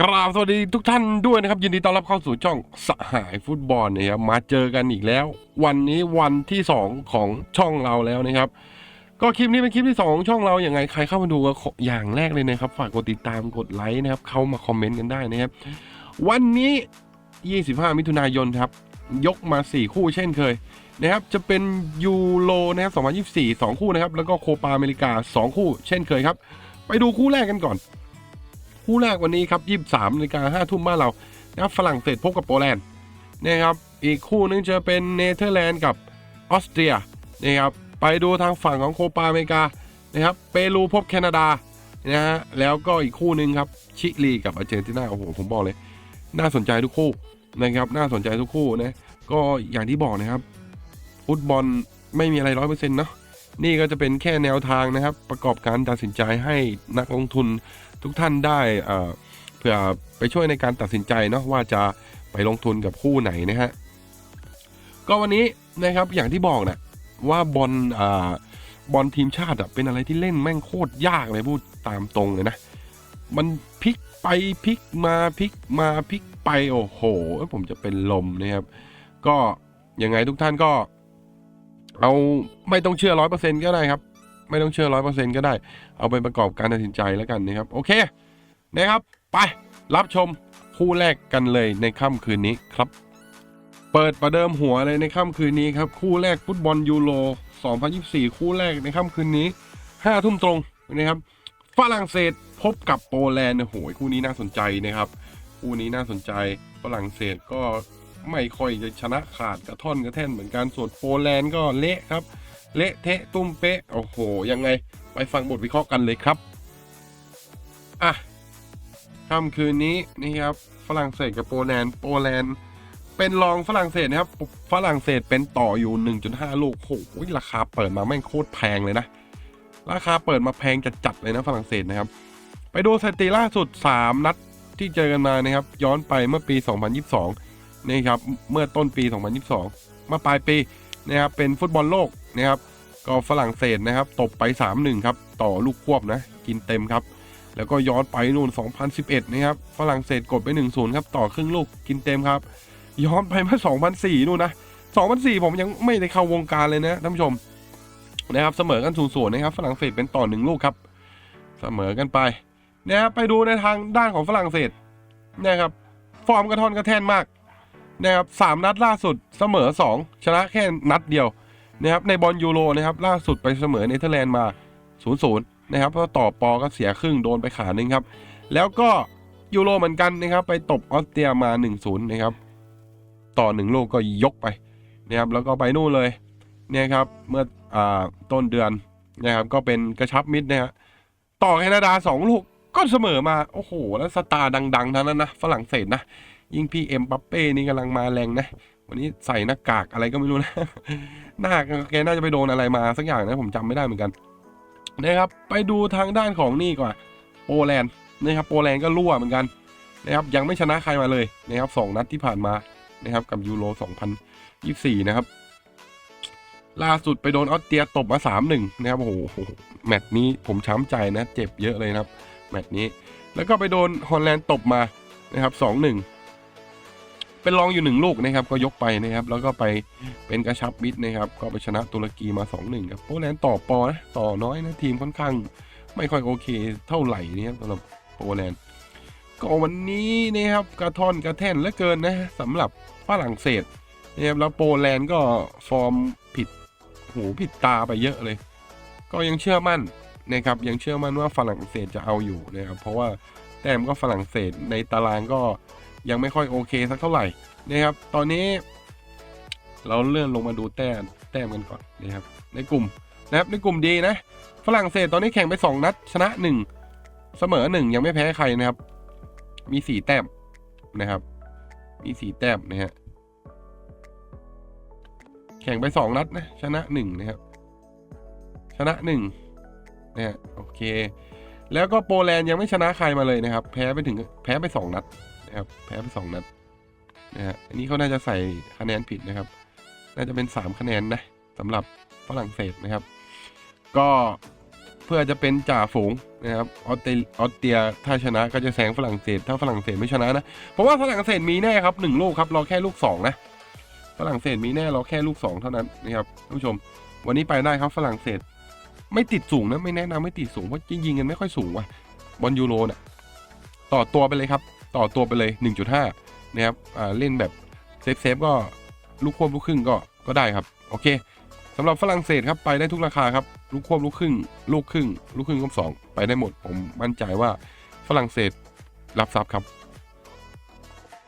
กราบสวัสดีทุกท่านด้วยนะครับ ยินดีต้อนรับเข้าสู่ช่องสหายฟุตบอลนะครับมาเจอกันอีกแล้ว วันนี้วันที่ 2 ของช่องเราแล้วนะครับ ก็คลิปนี้เป็นคลิปที่ 2 ของช่องเราอย่างไงใครเข้ามาดูก็ออย่างแรกเลยนะครับ ฝากกดติดตามกดไลค์นะครับ เข้ามาคอมเมนต์กันได้นะครับ วันนี้ 25 มิถุนายนครับ ยกมา 4 คู่เช่นเคยนะครับจะเป็นยูโรนะครับ2024 2 คู่นะครับแล้วก็โคปาอเมริกา 2 คู่เช่นเคยครับ ไปดูคู่แรกกันก่อน คู่แรกวันนี้ครับ23นาฬิกา5ทุ่มบ้านเรานะฝรั่งเศสพบกับโปแลนด์นะครับอีกคู่นึงจะเป็นเนเธอร์แลนด์กับออสเตรียนะครับไปดูทางฝั่งของโคปาอเมริกานะครับเปรูพบแคนาดานะฮะแล้วก็อีกคู่หนึ่งครับชิลีกับอาร์เจนตินาโอ้โหผมบอกเลย น่าสนใจทุกคู่นะครับน่าสนใจทุกคู่นะก็อย่างที่บอกนะครับฟุตบอลไม่มีอะไรร้อยเปอร์เซ็นต์เนาะ นี่ก็จะเป็นแค่แนวทางนะครับ ประกอบการตัดสินใจให้นักลงทุนทุกท่านได้เอ่อเพื่อไปช่วยในการตัดสินใจเนาะว่าจะไปลงทุนกับคู่ไหนนะฮะก็วันนี้นะครับอย่างที่บอกนะว่าบอลอ่าบอลทีมชาติเป็นอะไรที่เล่นแม่งโคตรยากเลยพูดตามตรงเลยนะ มันพลิกไปพลิกมาพลิกมาพลิกไปโอ้โหผมจะเป็นลมนะครับ ก็ยังไงทุกท่านก็ เอาไม่ต้องเชื่อร้อยเปอร์เซ็นก็ได้ครับ ไม่ต้องเชื่อร้อยเปอร์เซ็นก็ได้ เอาไปประกอบการตัดสินใจแล้วกันนะครับ โอเคนะครับ ไปรับชมคู่แรกกันเลยในค่ำคืนนี้ครับ เปิดประเดิมหัวเลยในค่ำคืนนี้ครับ คู่แรกฟุตบอลยูโร 2024 คู่แรกในค่ำคืนนี้5ทุ่มตรงนะครับฝรั่งเศสพบกับโปแลนด์โอ้โหคู่นี้น่าสนใจนะครับ คู่นี้น่าสนใจฝรั่งเศสก็ ไม่ค่อยจะชนะขาดกระท่อนกระแท่นเหมือนกันส่วนโปแลนด์ก็เละครับ เละเทะตุ้มเป๊ะโอ้โหยังไง ไปฟังบทวิเคราะห์กันเลยครับอะค่ำคืนนี้นี่ครับฝรั่งเศสกับโปแลนด์โปแลนด์เป็นรองฝรั่งเศสนะครับฝรั่งเศสเป็นต่ออยู่ 1.5 ลูกโอ้โหราคาเปิดมาแม่งโคตรแพงเลยนะ ราคาเปิดมาแพงจะจัดเลยนะฝรั่งเศสนะครับ ไปดูสถิติล่าสุด 3 นัดที่เจอกันมานะครับ ย้อนไปเมื่อปี 2022 นี่ครับเมื่อต้นปี 2022 มาปลายปีนะครับเป็นฟุตบอลโลกนะครับก็ฝรั่งเศสนะครับตบไป 3-1 ครับ ต่อลูกควบนะ กินเต็มครับ แล้วก็ย้อนไปนู่น 2011 นะครับ ฝรั่งเศสกดไป 1-0 ครับ ต่อครึ่งลูกกินเต็มครับ ย้อนไปเมื่อ 2004 นู่นนะ 2004 ผมยังไม่ได้เข้าวงการเลยนะท่านผู้ชมนะครับเสมอกัน0ูนย์นะครับ ฝรั่งเศสเป็นต่อ 1 ลูกครับ เสมอกันไปนะครับไปดูในทางด้านของฝรั่งเศสนะครับฟอร์มกระท่อนกระแท่นมาก นะครับสามนัดล่าสุดเสมอ 2 ชนะแค่นัดเดียวนะครับในบอลยูโรนะครับล่าสุดไปเสมอเนเธอร์แลนด์มา0-0นย์นะครับเพราะต่อปอก็เสียครึ่งโดนไปขาหนึ่งครับ แล้วก็ยูโรเหมือนกันนะครับไปตบออสเตรียมา 1-0นะครับต่อหนึ่งลูกก็ยกไปนะครับแล้วก็ไปนู่นเลยเนี่ยครับเมื่ออต้นเดือนนะครับก็เป็นกระชับมิตรนะฮะต่อแคนาดา 2 ลูกก็เสมอมา โอ้โห แล้วสตาร์ดัง ๆ ทั้งนั้นนะ ฝรั่งเศสนะ ยิ่งพี่เอ็มปัปเป้นี่กำลังมาแรงนะ วันนี้ใส่หน้ากากอะไรก็ไม่รู้นะ หน้าแกน่าจะไปโดนอะไรมาสักอย่างนะผมจำไม่ได้เหมือนกันนะครับ ไปดูทางด้านของนี่ก่อนโปแลนด์นะครับโปแลนด์ก็รั่วเหมือนกันนะครับยังไม่ชนะใครมาเลยนะครับสองนัดที่ผ่านมานะครับกับยูโร 2024 นะครับ ล่าสุดไปโดนออสเตรียตบมา 3-1 นะครับ โอ้โห แมตช์นี้ผมช้ำใจนะ เจ็บเยอะเลยนะครับ แมตช์นี้ แล้วก็ไปโดนฮอลแลนด์ตบมา นะครับ 2-1 เป็นรองอยู่หนึ่งลูกนะครับ ก็ยกไปนะครับ แล้วก็ไปเป็นกระชับมิตรนะครับ ก็ไปชนะตุรกีมา 2-1ครับโปแลนด์ต่อปอนะต่อน้อยนะทีมค่อนข้างไม่ค่อยโอเคเท่าไหร่นะครับสำหรับโปแลนด์ก็วันนี้นะครับกระท่อนกระแท่นเหลือเกินนะสำหรับฝรั่งเศสนะครับแล้วโปแลนด์ก็ฟอร์มผิดหูผิดตาไปเยอะเลย ก็ยังเชื่อมั่นนะครับยังเชื่อมั่นว่าฝรั่งเศสจะเอาอยู่นะครับเพราะว่าแต้มก็ฝรั่งเศสในตารางก็ ยังไม่ค่อยโอเคสักเท่าไหร่นะครับ ตอนนี้ เราเลื่อนลงมาดูแต้มแต้มกันก่อนนะครับ ในกลุ่มนะครับในกลุ่มดีนะ ฝรั่งเศสตอนนี้แข่งไป 2 นัด ชนะ 1 เสมอ 1 ยังไม่แพ้ใครนะครับ มี 4 แต้มนะครับ มี 4 แต้มนะฮะแข่งไป 2 นัดนะชนะ 1 นะครับ ชนะ1นะฮะโอเค แล้วก็โปแลนด์ยังไม่ชนะใครมาเลยนะครับ แพ้ไปถึงแพ้ไป 2 นัด นะครับแพ้ไป2นัดนะฮะอันนี้เขาน่าจะใส่คะแนนผิดนะครับ น่าจะเป็น3คะแนนนะสำหรับฝรั่งเศสนะครับ ก็เพื่อจะเป็นจ่าฝูงนะครับออสเตรออสเตียถ้าชนะก็จะแซงฝรั่งเศส ถ้าฝรั่งเศสไม่ชนะนะ เพราะว่าฝรั่งเศสมีแน่ครับหนึ่งลูกครับรอแค่ลูกสองนะฝรั่งเศสมีแน่รอแค่ลูกสองเท่านั้นนะครับท่านผู้ชม วันนี้ไปได้ครับฝรั่งเศส ไม่ติดสูงนะไม่แนะนำไม่ติดสูงเพราะยิงๆกันไม่ค่อยสูงว่ะบอลยูโรน่ะต่อตัวไปเลยครับ ต่อตัวไปเลย 1.5 นะครับเล่นแบบเซฟเซฟก็ลูกควบลูกครึ่งก็ก็ได้ครับ โอเคสำหรับฝรั่งเศสครับไปได้ทุกราคาครับลูกควบลูกครึ่ง ลูกครึ่ง ลูกครึ่งครบสองไปได้หมดผมมั่นใจว่าฝรั่งเศสรับทรัพย์ครับ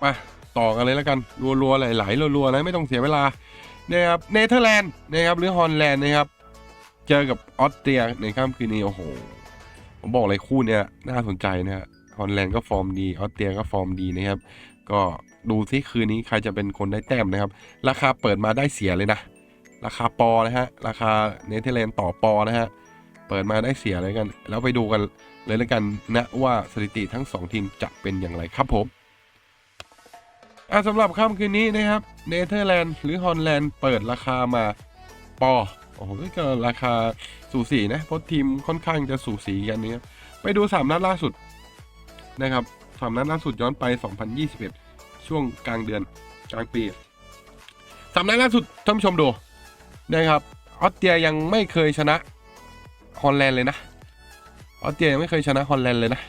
มาต่อกันเลยแล้วกันรัวๆไหลๆรัวๆนะไม่ต้องเสียเวลานะครับเนเธอร์แลนด์นะครับหรือฮอลแลนด์นะครับเจอกับออสเตรียในค่ำคืนนี้โอ้โหผมบอกเลยคู่เนี้ยน่าสนใจนะฮะ ฮอลแลนด์ก็ฟอร์มดีออสเตรียก็ฟอร์มดีนะครับ ก็ดูซิคืนนี้ใครจะเป็นคนได้แต้มนะครับ ราคาเปิดมาได้เสียเลยนะ ราคาปอนะฮะ ราคาเนเธอร์แลนด์ต่อปอนะฮะ เปิดมาได้เสียเลยกัน แล้วไปดูกันเลยแล้วกันนะว่าสถิติทั้ง 2 ทีมจะเป็นอย่างไรครับผมอะสำหรับค่ำคืนนี้นะครับเนเธอร์แลนด์หรือฮอลแลนด์เปิดราคามาปอโอ้โหก็ราคาสูสีนะเพราะทีมค่อนข้างจะสูสีกันนี้ครับไปดู 3 นัดล่าสุด นะครับสามนัดล่าสุดย้อนไป 2021 ช่วงกลางเดือนกลางปีสามนัดล่าสุดท่านผู้ชมดูนะครับออสเตรียยังไม่เคยชนะฮอลแลนด์เลยนะออสเตรียยังไม่เคยชนะฮอลแลนด์เลยนะ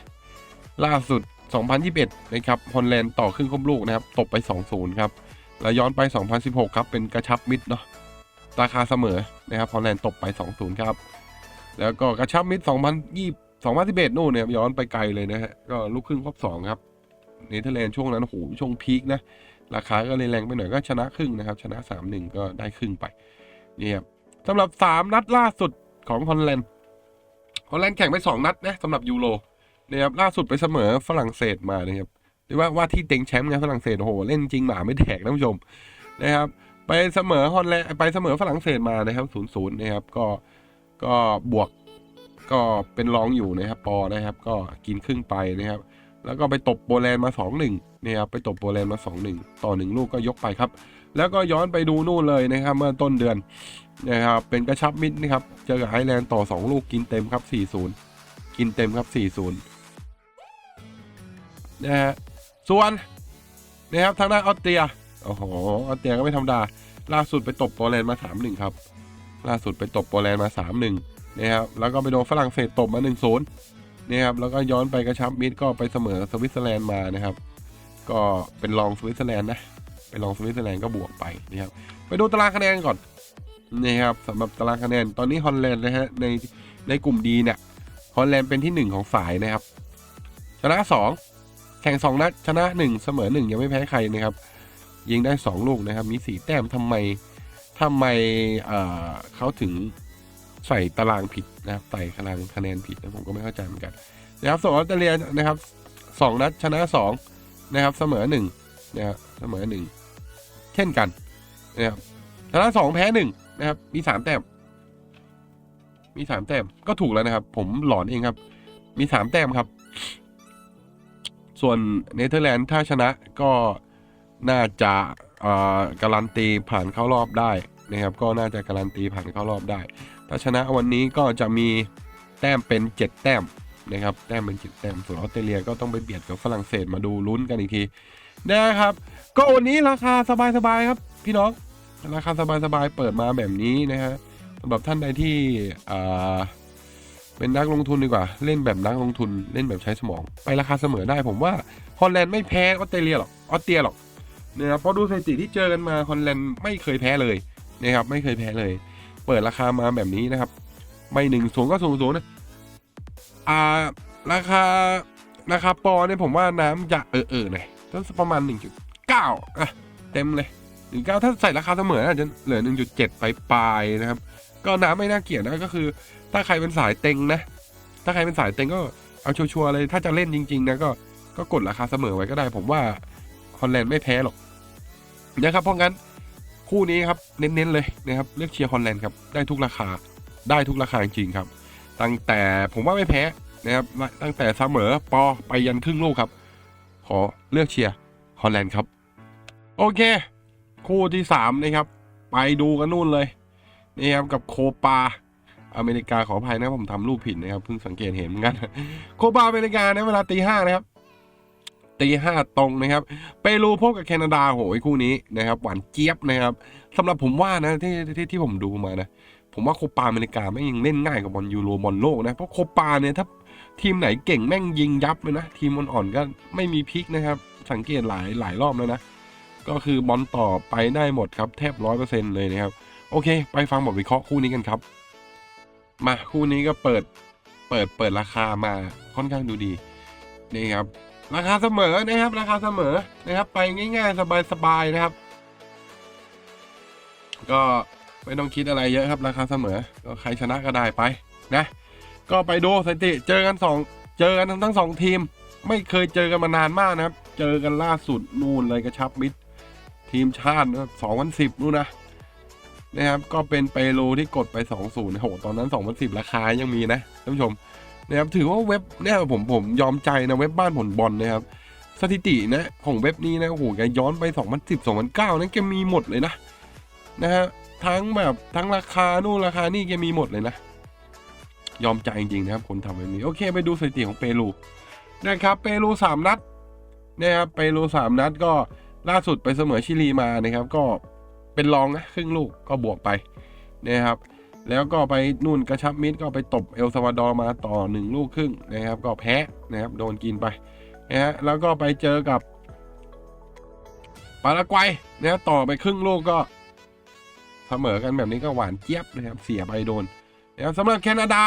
ล่าสุด 2021 นะครับฮอลแลนด์ต่อครึ่งครบลูกนะครับ ตบไป 2-0 ครับ แล้วย้อนไป 2016 ครับ เป็นกระชับมิดเนาะราคาเสมอนะครับฮอลแลนด์ตบไป 2-0 ครับ แล้วก็กระชับมิด 2020 2011นู่นเนี่ยย้อนไปไกลเลยนะฮะก็ลูกครึ่งครบ2ครับเนเธอร์แลนด์ช่วงนั้นโอ้โหช่วงพีคนะราคาก็เลยแรงไปหน่อยก็ชนะครึ่งนะครับ ชนะ3-1ก็ได้ครึ่งไปนี่ครับสำหรับ3นัดล่าสุดของฮอลแลนด์ฮอลแลนด์แข่งไป2นัดนะสำหรับยูโรนะครับล่าสุดไปเสมอฝรั่งเศสมานะครับเรียกว่าว่าที่เต็งแชมป์ไงฝรั่งเศสโอ้โหเล่นจริงหมาไม่แดกท่านผู้ชมนะครับไปเสมอฮอลแลนด์ไปเสมอฝรั่งเศสมานะครับศูนย์ศูนย์นะครับก็ก็บวก ก็เป็นรองอยู่นะครับปอนะครับ ก็กินครึ่งไปนะครับ แล้วก็ไปตบโปแลนด์มา2อหนึ่งนะครับไปตบโปแลนด์มา2อหนึ่งต่อหนึ่งลูกก็ยกไปครับ แล้วก็ย้อนไปดูนู่นเลยนะครับ เมื่อต้นเดือนนะครับเป็นกระชับมิดนะครับเจอกับไอแลนด์ต่อ 2 ลูกกินเต็มครับ 4-0 กินเต็มครับ 4-0นะฮะส่วนนะครับทางด้านออสเตรียโอ้โหออสเตรียก็ไม่ธรรมดาล่าสุดไปตบโปแลนด์มา 3-1 ครับ ล่าสุดไปตบโปแลนด์มา 3-1 นะครับแล้วก็ไปโดนฝรั่งเศสตบมา1-0นะครับแล้วก็ย้อนไปกระชับมิดก็ไปเสมอสวิตเซอร์แลนด์มานะครับ ก็เป็นรองสวิตเซอร์แลนด์นะเป็นรองสวิตเซอร์แลนด์ก็บวกไปนะครับไปดูตารางคะแนนก่อนนี่ครับสำหรับตารางคะแนนตอนนี้ฮอลแลนด์นะฮะในในกลุ่มดีเนี่ยฮอลแลนด์เป็นที่หนึ่งของสายนะครับ ชนะสองแข่งสองนัด ชนะหนึ่งเสมอหนึ่งยังไม่แพ้ใครนะครับ ยิงได้สองลูกนะครับ มีสีแต้มทำไมทำไมอ่อเขาถึง ใส่ตารางผิดนะครับใส่ตารางคะแนนผิดนะผมก็ไม่เข้าใจเหมือนกันนะครับส่วนออสเตรเลียนะครับสองนัดชนะสองนะครับเสมอหนึ่งนะครับเสมอหนึ่งเช่นกันนะครับชนะสองแพ้หนึ่งนะครับ มีสามแต้มมีสามแต้มก็ถูกแล้วนะครับ ผมหลอนเองครับ มีสามแต้มครับ ส่วนเนเธอร์แลนด์ถ้าชนะก็น่าจะเอ่อการันตีผ่านเข้ารอบได้ นะครับก็น่าจะการันตีผ่านเข้ารอบได้ ถ้าชนะวันนี้ก็จะมีแต้มเป็น 7 แต้มนะครับแต้มเป็น7แต้มส่วนออสเตรเลียก็ต้องไปเบียดกับฝรั่งเศสมาดูลุ้นกันอีกทีนะครับ ก็วันนี้ราคาสบายๆครับ พี่น้องราคาสบายๆเปิดมาแบบนี้นะฮะสำหรับท่านใดที่อ่าเป็นนักลงทุนดีกว่า เล่นแบบนักลงทุนเล่นแบบใช้สมอง ไปราคาเสมอได้ผมว่าฮอลแลนด์ไม่แพ้ออสเตรเลียหรอกออสเตรียหรอกนะครับเพราะดูสถิติที่เจอกันมาฮอลแลนด์ไม่เคยแพ้เลย นะครับไม่เคยแพ้เลย เปิดราคามาแบบนี้นะครับ ไม่หนึ่งศูนย์ก็ศูนย์ศูนย์นะอ่าราคาราคาปอเนี่ยผมว่าน้ำจะเออเออหน่อยต้องประมาณหนึ่งจุดเก้าอะเต็มเลยหนึ่งเก้าถ้าใส่ราคาเสมออาจจะเหลือหนึ่งจุดเจ็ดไปปลายนะครับ ก็น้ำไม่น่าเกลียดนะก็คือ ถ้าใครเป็นสายเต็งนะ ถ้าใครเป็นสายเต็งก็เอาชัวร์ๆเลย ถ้าจะเล่นจริง ๆ นะก็ก็กดราคาเสมอไว้ก็ได้ ผมว่าฮอลแลนด์ไม่แพ้หรอกนะครับเพราะงั้น คู่นี้ครับเน้นๆเลยนะครับเลือกเชียร์ฮอลแลนด์ครับได้ทุกราคาได้ทุกราคาจริงครับ ตั้งแต่ผมว่าไม่แพ้นะครับตั้งแต่เสมอปอไปยันครึ่งลูกครับ ขอเลือกเชียร์ฮอลแลนด์ครับ โอเค คู่ที่สามนะครับ ไปดูกันนู่นเลยนี่ครับกับโคปาอเมริกาขออภัยนะผมทำรูปผิดนะครับเพิ่งสังเกตเห็นเหมือนกันโคปาอเมริกาในเวลาตีห้านะครับ ตีห้าตรงนะครับเปรูพบกับแคนาดาโหยคู่นี้นะครับหวานเจี๊ยบนะครับสำหรับผมว่านะที่ที่ที่ผมดูมานะผมว่าโคปาอเมริกาแม่งยังเล่นง่ายกว่าบอลยูโรบอลโลกนะเพราะโคปาเนี่ยถ้าทีมไหนเก่งแม่งยิงยับเลยนะทีมอ่อนๆก็ไม่มีพลิกนะครับ สังเกตหลายหลายรอบแล้วนะก็คือบอลต่อไปได้หมดครับแทบร้อยเปอร์เซ็นต์เลยนะครับโอเค ไปฟังบทวิเคราะห์คู่นี้กันครับมาคู่นี้ก็เปิดเปิดเปิดราคามาค่อนข้างดูดีนี่ครับ ราคาเสมอนะครับ ราคาเสมอนะครับ ไปง่ายๆ สบายๆนะครับ ก็ไม่ต้องคิดอะไรเยอะครับ ราคาเสมอ ก็ใครชนะก็ได้ไปนะ ก็ไปดูสถิติเจอกันสองเจอกันทั้งสองทีม ไม่เคยเจอกันมานานมากนะครับ เจอกันล่าสุดนู่นเลยกระชับมิตรทีมชาติสองพันสิบนู่นนะนะครับ ก็เป็นเปโลที่กดไป2อศูนย์โหตอนนั้น 2 0 1 0 ราคายังมีนะท่านผู้ชม นะครับถือว่าเว็บเนี่ยผมผมยอมใจนะเว็บบ้านผลบอลนะครับสถิตินะของเว็บนี้นะโอ้โหแกย้อนไป 2010 2009นั้นแกมีหมดเลยนะนะฮะทั้งแบบทั้งราคานู่นราคานี่แกมีหมดเลยนะ ยอมใจจริงๆนะครับคนทำแบบนี้โอเคไปดูสถิติของเปรูนะครับเปรูสามนัดนะครับเปรูสามนัดก็ล่าสุดไปเสมอชิลีมานะครับ ก็เป็นรองนะครึ่งลูกก็บวกไปนะครับ แล้วก็ไปนู่นกระชับมิตรก็ไปตบเอลซาวาดอร์มาต่อหนึ่งลูกครึ่งนะครับ ก็แพ้นะครับโดนกินไปนะฮะแล้วก็ไปเจอกับปารากวัยนะครับต่อไปครึ่งลูกก็เสมอกันแบบนี้ก็หวานเจี๊ยบนะครับ เสียไปโดนนะครับสำหรับแคนาดา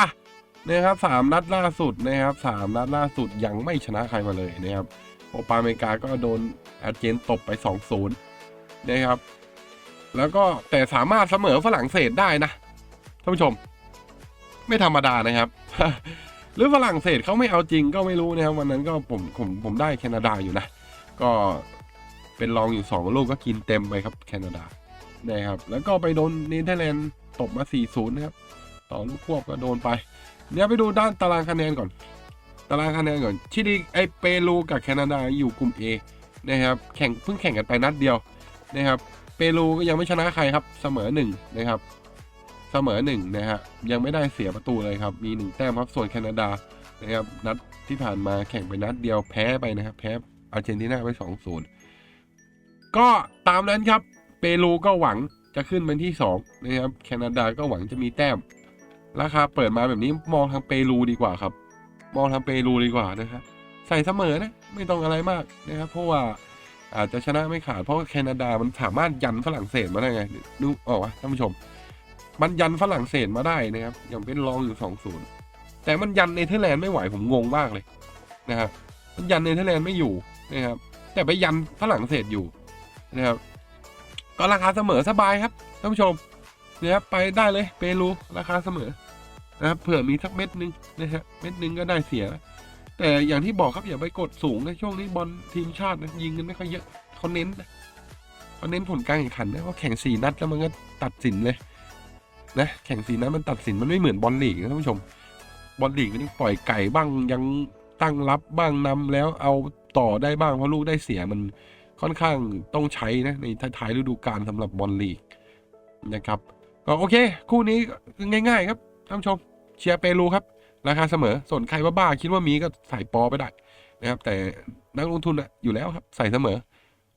นะครับสามนัดล่าสุดนะครับสามนัดล่าสุดยังไม่ชนะใครมาเลยนะครับโอปาอเมริกาก็โดนอาร์เจนตบไป2-0นะครับ แล้วก็แต่สามารถเสมอฝรั่งเศสได้นะ ท่านผู้ชม ไม่ธรรมดานะครับ หรือฝรั่งเศสเขาไม่เอาจริงก็ไม่รู้นะครับวันนั้นก็ผมผมผมได้แคนาดาอยู่นะ ก็เป็นรองอยู่สองลูกก็กินเต็มไปครับ แคนาดานะครับ แล้วก็ไปโดนเนเธอร์แลนด์ตบมา 4-0 นะครับ ต่อลูกควบก็โดนไปเดี๋ยวไปดูด้านตารางคะแนนก่อน ตารางคะแนนก่อน ชิลีไอเปรูกับแคนาดาอยู่กลุ่ม A นะครับ แข่งเพิ่งแข่งกันไปนัดเดียวนะครับ เปรูก็ยังไม่ชนะใครครับ เสมอหนึ่งนะครับ เสมอหนึ่งนะฮะยังไม่ได้เสียประตูเลยครับ มีหนึ่งแต้มครับส่วนแคนาดานะครับนัดที่ผ่านมาแข่งไปนัดเดียวแพ้ไปนะครับแพ้อาร์เจนตินาไป2-0ก็ตามนั้นครับเปรูก็หวังจะขึ้นเป็นที่สองนะครับแคนาดาก็หวังจะมีแต้ม ราคาเปิดมาแบบนี้มองทางเปรูดีกว่าครับ มองทางเปรูดีกว่านะครับใส่เสมอนะไม่ต้องอะไรมากนะครับ เพราะว่าอาจจะชนะไม่ขาดเพราะแคนาดามันสามารถยันฝรั่งเศสมาได้ไงดูออกวะท่านผู้ชม มันยันฝรั่งเศสมาได้นะครับ อย่างเป็นรองอยู่สองศูนย์แต่มันยันเนเธอร์แลนด์ไม่ไหวผมงงมากเลยนะครับมันยันเนเธอร์แลนด์ไม่อยู่นะครับ แต่ไปยันฝรั่งเศสอยู่นะครับ ก็ราคาเสมอสบายครับท่านผู้ชมนะครับไปได้เลยเปรูราคาเสมอนะครับเผื่อมีสักเม็ดหนึงนะฮะเม็ดหนึงก็ได้เสีย แต่อย่างที่บอกครับอย่าไปกดสูงนะช่วงนี้บอลทีมชาตินะยิงกันไม่ค่อยเยอะเขาเน้นเขาเน้นผลการแข่งขันนะว่าแข่งสี่นัดแล้วมันก็ตัดสินเลย นะแข่งสีนัดมันตัดสินมันไม่เหมือนบอลลีกนะท่านผู้ชม บอลลีกมันยังปล่อยไก่บ้างยังตั้งรับบ้างนำแล้วเอาต่อได้บ้างเพราะลูกได้เสียมันค่อนข้างต้องใช้นะในท้ายฤดูกาลสำหรับบอลลีกนะครับก็โอเค คู่นี้ง่าย ๆ ครับท่านผู้ชมเชียร์เปรูครับ ราคาเสมอส่วนใครว่าบ้าคิดว่ามีก็ใส่ปอไปได้นะครับแต่นักลงทุนอะอยู่แล้วครับ ใส่เสมอ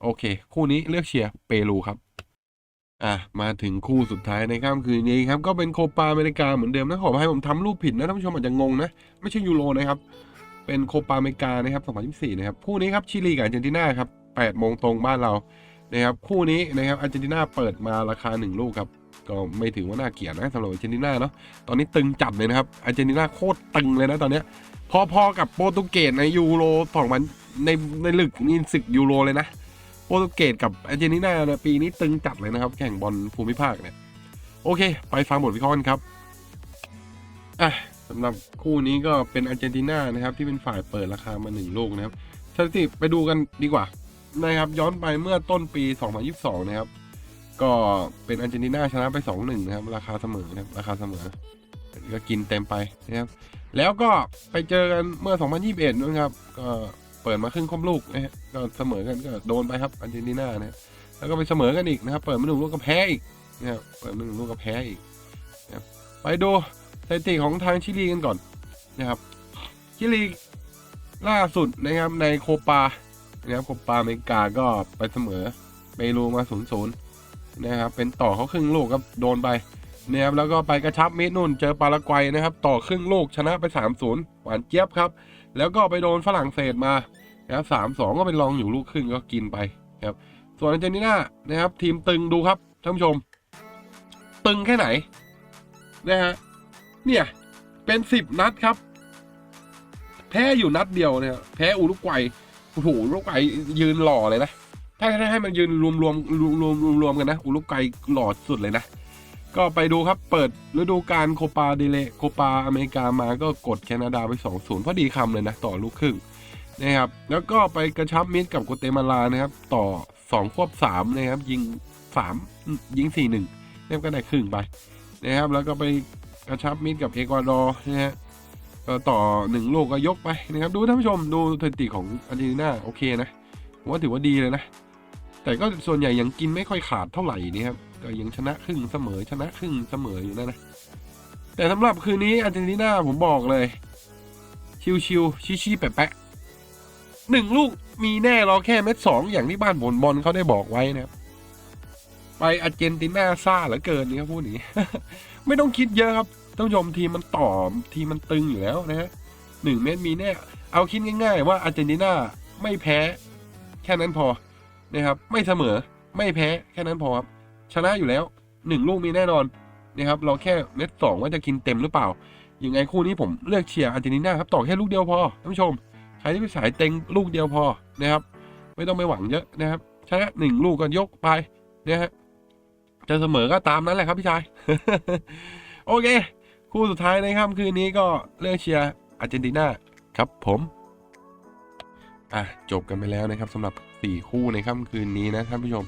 โอเค คู่นี้เลือกเชียร์เปรูครับ อะมาถึงคู่สุดท้ายในค่ำคืนนี้ครับ ก็เป็นโคปาอเมริกาเหมือนเดิมนะขอให้ผมทำรูปผิดนะท่านผู้ชมอาจจะงงนะ ไม่ใช่ยูโรนะครับ เป็นโคปาอเมริกานะครับ2024นะครับคู่นี้ครับชิลีกับอาร์เจนตินาครับ8โมงตรงบ้านเรานะครับคู่นี้นะครับอาร์เจนตินาเปิดมาราคา 1 ลูกครับก็ไม่ถือว่าน่าเกลียดนะสำหรับอาร์เจนตินาเนาะตอนนี้ตึงจัดเลยนะครับอาร์เจนตินาโคตรตึงเลยนะตอนเนี้ยพอๆกับโปรตุเกสในยูโรสองพันในในลึกนี่ศึกยูโรเลยนะ โปรตุเกสกับอาร์เจนตินาเนี่ยปีนี้ตึงจัดเลยนะครับ แข่งบอลภูมิภาคเนี่ยโอเค ไปฟังบทวิเคราะห์กันครับอะสำหรับคู่นี้ก็เป็นอาร์เจนตินานะครับ ที่เป็นฝ่ายเปิดราคามาหนึ่งลูกนะครับสถิติไปดูกันดีกว่านะครับ ย้อนไปเมื่อต้นปี 2022 นะครับ ก็เป็นอาร์เจนตินาชนะไป 2-1 นะครับ ราคาเสมอนะครับราคาเสมอ ก็กินเต็มไปนะครับ แล้วก็ไปเจอกันเมื่อ 2021นะครับก็ เปิดมาครึ่งคมลูกนะฮะก็เสมอกันก็โดนไปครับอาร์เจนตินานะแล้วก็ไปเสมอกันอีกนะครับ เปิดมาหนึ่งลูกก็แพ้อีกนะครับเปิดมาหนึ่งลูกก็แพ้อีกนะไปดูสถิติของทางชิลีกันก่อนนะครับชิลีล่าสุดนะครับในโคปานะครับโคปาอเมริกาก็ไปเสมอเปรูมา0-0นะครับเป็นต่อเขาครึ่งลูกครับโดนไปนะครับแล้วก็ไปกระชับมิดนุ่นเจอปารากวัยนะครับ ต่อครึ่งลูกชนะไป3-0หวานเจี๊ยบครับ แล้วก็ไปโดนฝรั่งเศสมานะครับ3-2ก็เป็นรองอยู่ลูกครึ่งก็กินไปครับส่วนอาร์เจนตินานะครับ ทีมตึงดูครับท่านผู้ชม ตึงแค่ไหนนะฮะเนี่ยเป็นสิบนัดครับ แพ้อยู่นัดเดียวเนี่ยแพ้อุรุกวัยโอ้โหอุรุกวัยยืนหล่อเลยนะถ้าให้มันยืนรวมรวมรวมรวมรวมรวมกันนะอุรุกวัยหล่อสุดเลยนะ ก็ไปดูครับเปิดฤดูกาลโคปาเดเลโคปาอเมริกามาก็กดแคนาดาไป 2-0พอดีคำเลยนะต่อลูกครึ่งนะครับแล้วก็ไปกระชับมิตรกับโกเตมาลานะครับ ต่อ 2 ควบ 3 นะครับ ยิง 3 ยิง 4-1เนี่ยก็ได้ครึ่งไปนะครับ แล้วก็ไปกระชับมิตรกับเอกวาดอร์นะฮะก็ต่อ 1 ลูกก็ยกไปนะครับ ดูท่านผู้ชมดูสถิติของอาร์เจนตินาโอเคนะผมว่าถือว่าดีเลยนะ แต่ก็ส่วนใหญ่ยังกินไม่ค่อยขาดเท่าไหร่นี่ครับ ก็ยังชนะครึ่งเสมอชนะครึ่งเสมออยู่นั่นนะแต่สำหรับคืนนี้อาร์เจนตินาผมบอกเลย ชิวๆชี้ๆแปะๆหนึ่งลูกมีแน่รอแค่เม็ดสองอย่างที่บ้านผลบอลเขาได้บอกไว้นะครับไปอาร์เจนตินาซ่าเหลือเกินนี่ครับพูดอย่างนี้ไม่ต้องคิดเยอะครับท่านผู้ชมทีมมันต่อทีมมันตึงอยู่แล้วนะฮะหนึ่งเม็ดมีแน่ เอาคิดง่าย ๆ ว่าอาร์เจนตินาไม่แพ้ แค่นั้นพอนะครับ ไม่เสมอไม่แพ้แค่นั้นพอครับ ชนะอยู่แล้วหนึ่งลูกมีแน่นอนนะครับเราแค่เม็ดสองว่าจะกินเต็มหรือเปล่ายังไงคู่นี้ผมเลือกเชียร์อาร์เจนตินาครับต่อแค่ลูกเดียวพอท่านผู้ชมใครที่เป็นสายเต็งลูกเดียวพอนะครับ ไม่ต้องไปหวังเยอะนะครับชนะหนึ่งลูกก็ยกไปนะฮะจะเสมอก็ตามนั้นแหละครับพี่ชาย โอเค คู่สุดท้ายในค่ำคืนนี้ก็เลือกเชียร์อาร์เจนตินาครับผมอะจบกันไปแล้วนะครับสำหรับสี่คู่ในค่ำคืนนี้นะท่านผู้ชม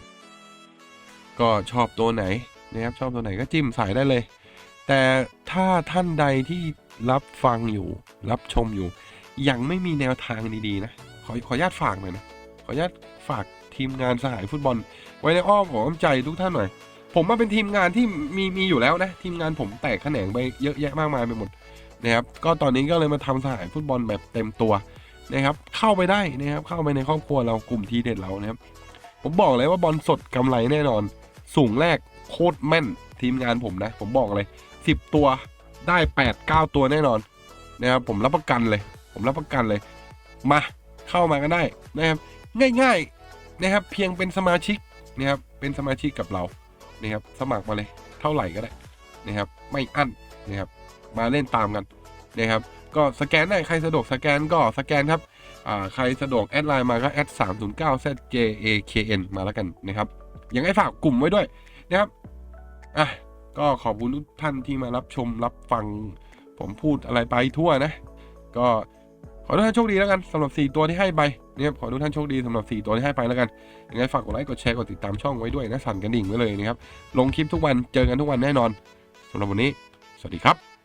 ก็ชอบตัวไหนนะครับชอบตัวไหนก็จิ้มใส่ได้เลย แต่ถ้าท่านใดที่รับฟังอยู่ รับชมอยู่ ยังไม่มีแนวทางดีๆนะขอขออนุญาตฝากหน่อยนะขออนุญาตฝากทีมงานสหายฟุตบอล ไว้ในอ้อมของอ้อมใจทุกท่านหน่อย ผมมาเป็นทีมงานที่มีมีอยู่แล้วนะ ทีมงานผมแตกแขนงไปเยอะแยะมากมายไปหมดนะครับก็ตอนนี้ก็เลยมาทำสหายฟุตบอลแบบเต็มตัวนะครับเข้าไปได้นะครับเข้าไปในครอบครัวเรากลุ่มทีเด็ดเรานะครับผมบอกเลยว่าบอลสดกำไรแน่นอน สูงแรกโคตรแม่นทีมงานผมนะ ผมบอกเลย 10 ตัวได้ 8 9 ตัวแน่นอนนะครับผมรับประกันเลย ผมรับประกันเลย มาเข้ามากันได้นะครับง่ายๆนะครับเพียงเป็นสมาชิกนะครับเป็นสมาชิกกับเรานะครับสมัครมาเลยเท่าไหร่ก็ได้นะครับไม่อั้นนะครับมาเล่นตามกันนะครับก็สแกนได้ใครสะดวกสแกนก็สแกนครับอ่าใครสะดวกแอดไลน์มาก็แอด309 zjakn มาแล้วกันนะครับ ยังไงฝากกลุ่มไว้ด้วยนะครับอะก็ขอบคุณทุกท่านที่มารับชมรับฟัง ผมพูดอะไรไปทั่วนะ ก็ขอทุกท่านโชคดีแล้วกันสำหรับ 4 ตัวที่ให้ไปนะครับขอทุกท่านโชคดีสำหรับ 4 ตัวที่ให้ไปแล้วกันยังไงฝากกดไลค์กดแชร์กดติดตามช่องไว้ด้วยนะสั่นกระดิ่งไว้เลยนะครับลงคลิปทุกวันเจอกันทุกวันแน่นอนสำหรับวันนี้ สวัสดีครับ